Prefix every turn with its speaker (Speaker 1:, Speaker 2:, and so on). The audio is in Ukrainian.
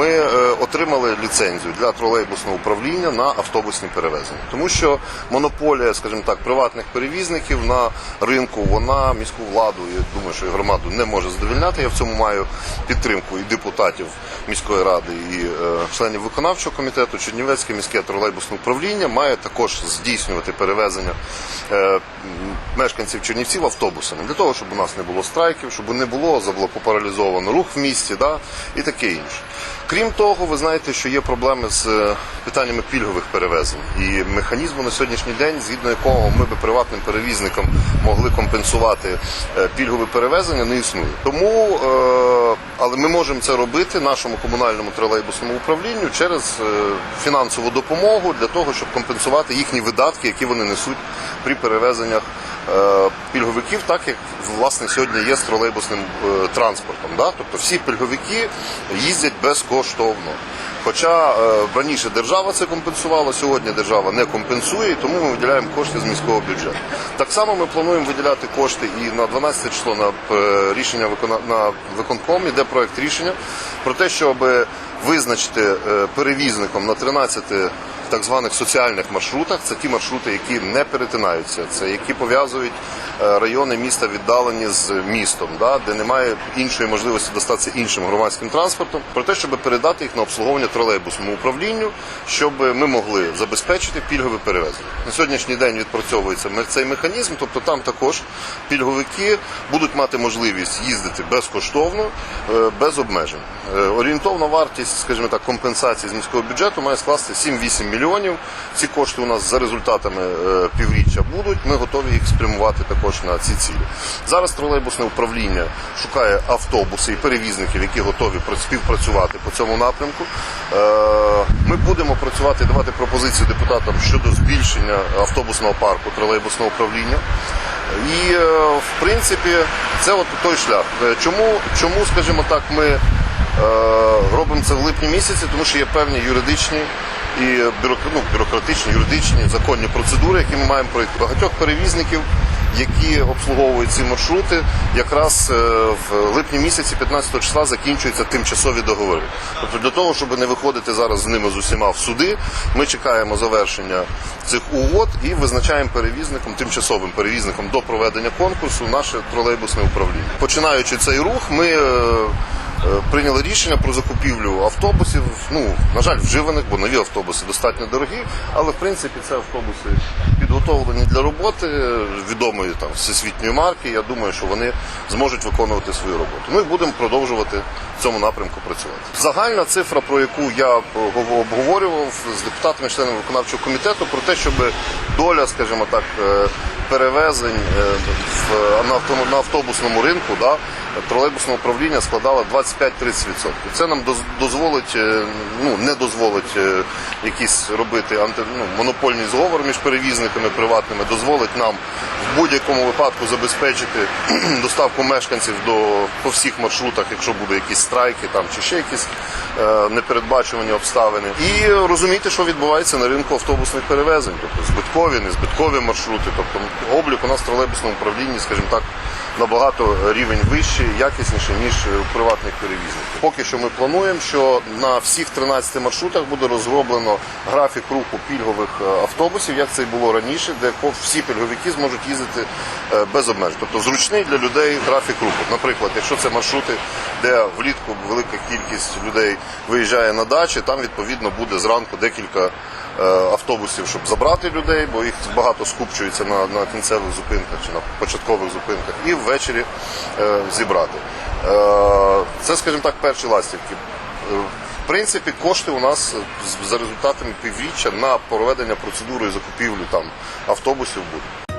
Speaker 1: ми е, отримали ліцензію для тролейбусного управління на автобусні перевезення, тому що монополія, скажімо так, приватних перевізників на ринку, вона міську владу, і думаю, що і громаду не може задовільняти. Я в цьому маю підтримку і депутатів міської ради, і е, членів виконавчого комітету. Чернівецьке міське тролейбусне управління має також здійснювати перевезення е, мешканців Чернівців автобусами для того, щоб у нас не було страйків, щоб не було заблокопаралізовано рух в місті, да, і таке інше. Крім того, ви знаєте, що є проблеми з е, питаннями пільгових перевезень і механізму на сьогоднішній день, згідно якого ми би приватним перевізникам могли компенсувати е, пільгові перевезення, не існує. Тому, е, але ми можемо це робити нашому комунальному тролейбусному управлінню через фінансову допомогу для того, щоб компенсувати їхні видатки, які вони несуть при перевезеннях пільговиків, так як власне сьогодні є з тролейбусним транспортом. Тобто всі пільговики їздять безкоштовно. Хоча е, раніше держава це компенсувала, сьогодні держава не компенсує, тому ми виділяємо кошти з міського бюджету. Так само ми плануємо виділяти кошти і на 12 число на е, рішення на виконком іде проект рішення про те, щоб визначити е, перевізником на 13 так званих соціальних маршрутах. Це ті маршрути, які не перетинаються, це які пов'язують е, райони міста віддалені з містом, да, де немає іншої можливості достатися іншим громадським транспортом, про те, щоб передати їх на обслуговування тролейбусному управлінню, щоб ми могли забезпечити пільгове перевезення. На сьогоднішній день відпрацьовується цей механізм, тобто там також пільговики будуть мати можливість їздити безкоштовно, е, без обмежень. Орієнтовна вартість, скажімо так, компенсації з міського бюджету має скласти 7-8 мільйонів. Ці кошти у нас за результатами е, півріччя будуть. Ми готові їх спрямувати також на ці цілі. Зараз тролейбусне управління шукає автобуси і перевізників, які готові пра- співпрацювати по цьому напрямку. Е, Ми будемо працювати, давати пропозиції депутатам щодо збільшення автобусного парку тролейбусного управління. І е, в принципі це от той шлях. Чому, чому скажімо так, ми робимо це в липні місяці, тому що є певні юридичні і бюрок- ну, бюрократичні, юридичні, законні процедури, які ми маємо пройти. Багатьох перевізників, які обслуговують ці маршрути, якраз е, в липні місяці, 15 числа, закінчуються тимчасові договори. Тобто для того, щоб не виходити зараз з ними з усіма в суди, ми чекаємо завершення цих угод і визначаємо перевізником, тимчасовим перевізником до проведення конкурсу наше тролейбусне управління. Починаючи цей рух, ми е, е, прийняли рішення про закупівлю автобусів. Ну, на жаль, вживаних, бо нові автобуси достатньо дорогі, але в принципі це автобуси підготовлені для роботи е, відомої там всесвітньої марки. Я думаю, що вони зможуть виконувати свою роботу. І будемо продовжувати в цьому напрямку працювати. Загальна цифра, про яку я е, гов- обговорював з депутатами, членами виконавчого комітету, про те, щоб доля, скажімо так, е, перевезень е, на автобусному ринку, да, тролейбусного управління складала 25-30%. Це нам доз- дозволить, е, ну не дозволить е, якісь робити анти, ну, монопольний зговор між перевізниками приватними, дозволить нам будь-якому випадку забезпечити доставку мешканців до по всіх маршрутах, якщо буде якісь страйки там чи ще якісь е, непередбачувані обставини, і розуміти, що відбувається на ринку автобусних перевезень, тобто збиткові, незбиткові маршрути, тобто облік у нас в тролейбусному управлінні, скажімо так, набагато рівень вищий, якісніший, ніж у приватних перевізників. Поки що ми плануємо, що на всіх 13 маршрутах буде розроблено графік руху пільгових е, автобусів, як це й було раніше, де всі пільговики зможуть їздити е, без обмежень. Тобто зручний для людей графік руху. Наприклад, якщо це маршрути, де влітку велика кількість людей виїжджає на дачі, там відповідно буде зранку декілька автобусів, щоб забрати людей, бо їх багато скупчується на, на кінцевих зупинках чи на початкових зупинках, і ввечері е, зібрати. Е, це, скажімо так, перші ластівки. Е, В принципі, кошти у нас за результатами півріччя на проведення процедури закупівлі там автобусів будуть.